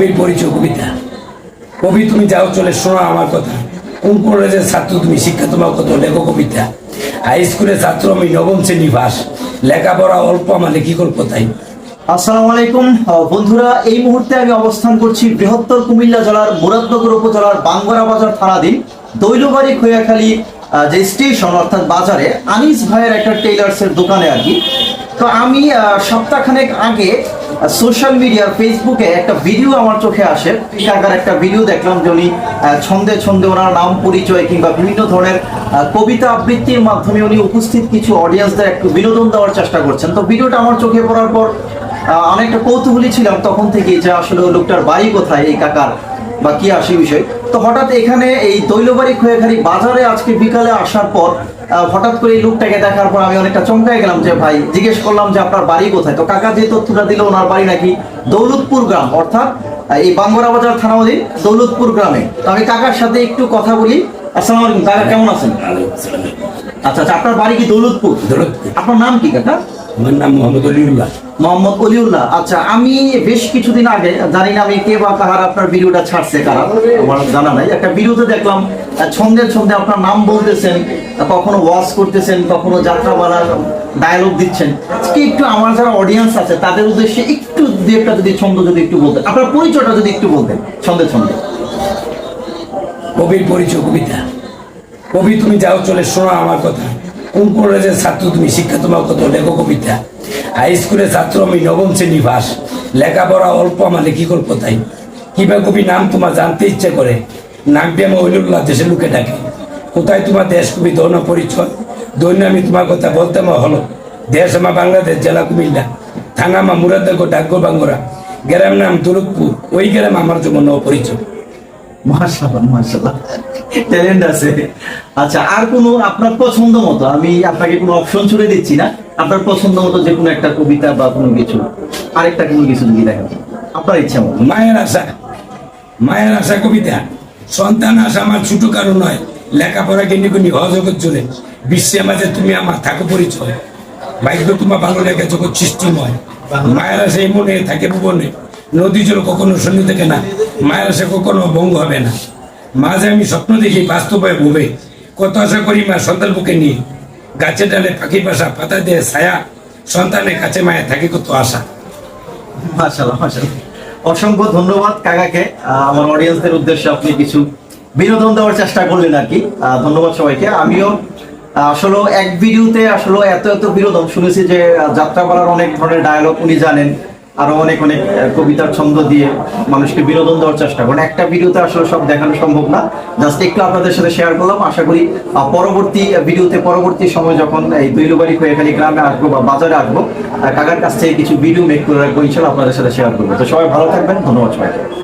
কবির পরিচয়, কবিতা। কবি, তুমি যাও, চলে শোনো আমার কথা। কোন কলেজের ছাত্র তুমি? শিক্ষা তোমার কত? লেখো কবিতা। হাই স্কুলের ছাত্র আমি নবম শ্রেণি পাস। লেখাপড়া অল্প আমার লেখি কোথায় আসসালামু আলাইকুম। বন্ধুরা, এই মুহূর্তে আমি অবস্থান করছি বৃহত্তর কুমিল্লা জেলার মুরাদনগর উপজেলার বাঙ্গরা বাজার থানাধীন দৈলবাড়ি খৈয়াখালী যে স্টেশন, অর্থাৎ বাজারে আনিস ভাইয়ের একটা টেইলার্সের দোকানে আর কি। তো আমি সপ্তাহখানেক আগে সোশ্যাল মিডিয়ার ফেসবুকে একটা ভিডিও আমার চোখে আসে। কাকার একটা ভিডিও দেখলাম যে উনি ছন্দে ছন্দে ওনার নাম পরিচয় কিংবা বিভিন্ন ধরনের কবিতা আবৃত্তির মাধ্যমে উনি উপস্থিত কিছু অডিয়েন্সদের একটু বিনোদন দেওয়ার চেষ্টা করছেন। তো ভিডিওটা আমার চোখে পড়ার পর আমি একটা কৌতূহলী ছিলাম তখন থেকে যে আসলে লোকটার বাড়ি কোথায়, এই কাকার। বা কি আসে বিষয়? তো হঠাৎ এখানে এই দৈলবাড়ি খোয়াখালী বাজারে আজকে বিকালে আসার পর হঠাৎ করে এই লোকটাকে দেখার পর আমি অনেকটা চমকাই গেলাম যে ভাই জিজ্ঞেস করলাম যে আপনার বাড়ি কোথায়? তো কাকা যে তথ্যটা দিল ওনার বাড়ি নাকি দৌলতপুর গ্রাম অর্থাৎ এই বাঙ্গরা বাজার থানামধীন দৌলতপুর গ্রামে। তো আমি কাকার সাথে একটু কথা বলি। আসসালামু আলাইকুম কাকা কেমন আছেন? আচ্ছা আচ্ছা আপনার বাড়ি কি দৌলতপুর? দৌলতপুর। আপনার নাম কি কাকা? আমার নাম মোহাম্মদ অলিউল্লাহ। মোহাম্মদ অলিউল্লাহ। আচ্ছা আমি বেশ কিছুদিন আগে জানি না আমি কে বা কাহার আপনার ভিডিওটা ছাড়ছে কারা আমার জানা নাই। একটা ভিডিওতে দেখলাম আহ, ছন্দে আপনার নাম বলতেছেন কখনো ওয়াজ করতেছেন কখনো যাত্রাপালার ডায়লগ দিচ্ছেন। আজকে একটু আমার যারা অডিয়েন্স আছে তাদের উদ্দেশ্যে একটু দু একটা যদি ছন্দ যদি একটু বলতেন। আপনার পরিচয়টা যদি একটু বলতেন ছন্দে ছন্দে। কবির পরিচয় কবিতা। কবি তুমি যাও চলে শোনো আমার কথা। কোন কলেজের ছাত্র তুমি? শিক্ষা তোমার কত? লেখো কবিতা হাই স্কুলের ছাত্র আমি নবম শ্রেণি পাস। লেখাপড়া অল্প আমার লেখি কোথায় কিবা কবি নাম তোমার জানতে ইচ্ছে করে। নাম দিয়ে আমি ওইলুল্লাহ দেশের লোকে ডাকে। কোথায় তোমার দেশ কবি? দৌন পরিচয়। দৈন্য আমি তোমার কথা বলতে আমার হলো। দেশ আমার বাংলাদেশ, জেলা কুমিল্লা। থানা আমার ডাকগো বাঙ্গরা। গ্রাম নাম তুলুকপুর ওই গ্রাম আমার জন্য পরিচয়। মাশাআল্লাহ মাশাআল্লাহ। ট্যালেন্ট আছে। আচ্ছা আর কোনো আপনার পছন্দ মতো? আমি আপনাকে কোনো অপশন ছুড়ে দিচ্ছি না। আপনার পছন্দ মতো যে কোনো একটা কবিতা বা কোনো কিছু। আরেকটা কোনো কিছু যদি দেখেন। আপনার ইচ্ছা মতো। মায়ের আশা। মায়ের আশা কবিতা। সন্তান আশা আমার ছোট কারণ নয়। লেখাপড়া কেন্দ্র কোনি অজগৎ চলে বিশ্বের মাঝে তুমি আমার থাকো পরিচয়। ভাগ্য তোমার ভালো লেগে জগৎ সৃষ্টিময়। মায়ের আশা এই মনে থাকে ভুবনে। নদী জল কখনো শূন্য থেকে না মায়ের আশা কখনো ভঙ্গ হবে না। মাঝে আমি স্বপ্ন দেখি বাস্তবে ভুবে কত আশা করি মা সন্তান বুকে নিয়ে। গাছে ডালে পাখি বাসা পাতা দিয়ে ছায়া সন্তানের কাছে মায়ের থাকে কত আশা। অসংখ্য ধন্যবাদ কাকাকে। আমার অডিয়েন্সদের উদ্দেশ্যে আপনি কিছু বিনোদন দেওয়ার চেষ্টা করলেন আর কি। ধন্যবাদ সবাইকে। আমিও আসলে এক ভিডিওতে আসলে এত এত বিনোদন শুনেছি যে আহ, যাত্রাপালার অনেক ধরনের ডায়লগ উনি জানেন। আরও অনেক অনেক কবিতার ছন্দ দিয়ে মানুষকে বিনোদন দেওয়ার চেষ্টা করেন। একটা ভিডিওতে আসলে সব দেখানো সম্ভব না। জাস্ট একটু আপনাদের সাথে শেয়ার করলাম। আশা করি পরবর্তী ভিডিওতে পরবর্তী সময় যখন এই দৈলবাড়ি খোয়াখালী গ্রামে আসব বা বাজারে আসব কাকার কাছ থেকে কিছু ভিডিও মেক করে রাখব ইনশাল্লাহ আপনাদের সাথে শেয়ার করব। তো সবাই ভালো থাকবেন। ধন্যবাদ সবাইকে।